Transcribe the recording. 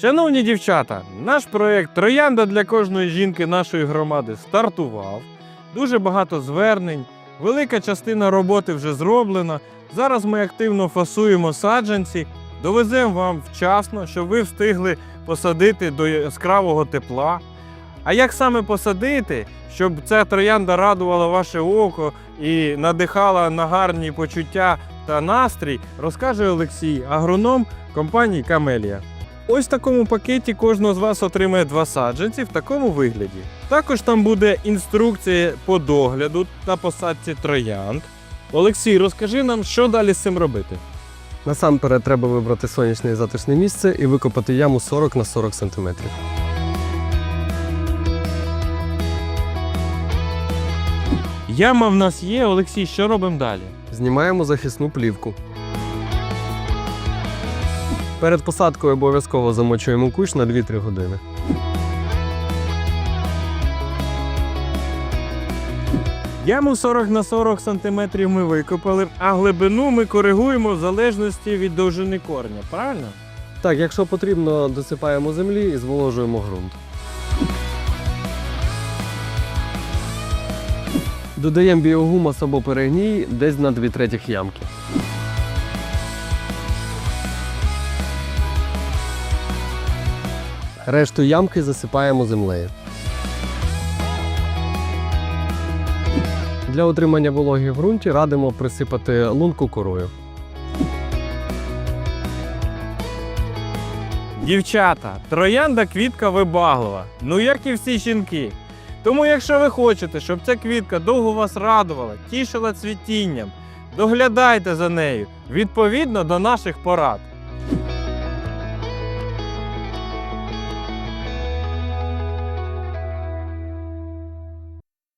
Шановні дівчата, наш проєкт Троянда для кожної жінки нашої громади стартував. Дуже багато звернень, велика частина роботи вже зроблена. Зараз ми активно фасуємо саджанці, довеземо вам вчасно, щоб ви встигли посадити до яскравого тепла. А як саме посадити, щоб ця троянда радувала ваше око і надихала на гарні почуття та настрій, розкаже Олексій, агроном компанії Камелія. Ось в такому пакеті кожного з вас отримає два саджанці в такому вигляді. Також там буде інструкція по догляду та посадці троянд. Олексій, розкажи нам, що далі з цим робити. Насамперед треба вибрати сонячне і затишне місце і викопати яму 40 на 40 см. Яма в нас є, Олексій, що робимо далі? Знімаємо захисну плівку. Перед посадкою обов'язково замочуємо кущ на 2-3 години. Яму 40 на 40 см ми викопали, а глибину ми коригуємо в залежності від довжини корня, правильно? Так, якщо потрібно, досипаємо землі і зволожуємо ґрунт. Додаємо біогумас або перегній десь на 2 третіх ямки. Решту ямки засипаємо землею. Для отримання вологи в ґрунті радимо присипати лунку корою. Дівчата, троянда квітка вибаглива, ну як і всі жінки. Тому, якщо ви хочете, щоб ця квітка довго вас радувала, тішила цвітінням, доглядайте за нею відповідно до наших порад.